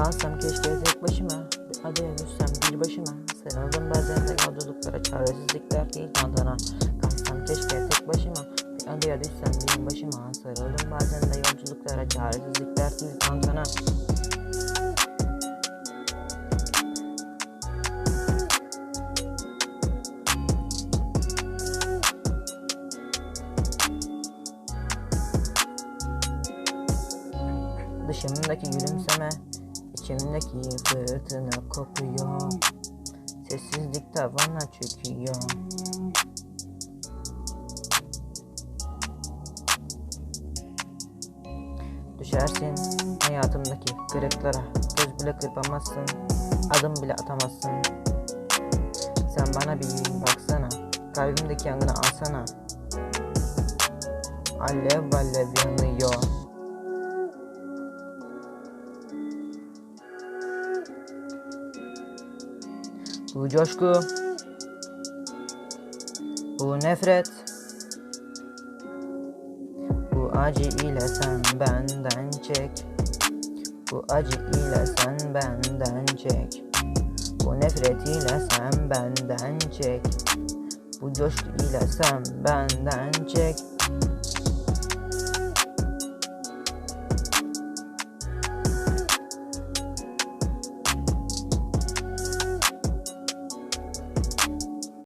Kalsam keşke tek başıma. Adaya düşsem bir başıma. Sarıldım bazen de yolculuklara Çaresizlikler değil tantana Kalsam keşke tek başıma. Bir adaya düşsem bir başıma. Sarıldım bazen de yolculuklara Çaresizlikler değil tantana Dışımdaki gülümseme içimdeki fırtına kopuyor Sessizlik tavana çöküyor. Düşersin hayatımdaki kırıklara. Göz bile kırpamazsın Adım bile atamazsın. Sen bana bir baksana Kalbimdeki yangını alsana. Alev alev yanıyor Bu coşku. Bu nefret. Bu acı ile sen benden çek. Bu acı ile sen benden çek. Bu nefret ile sen benden çek. Bu coşku ile sen benden çek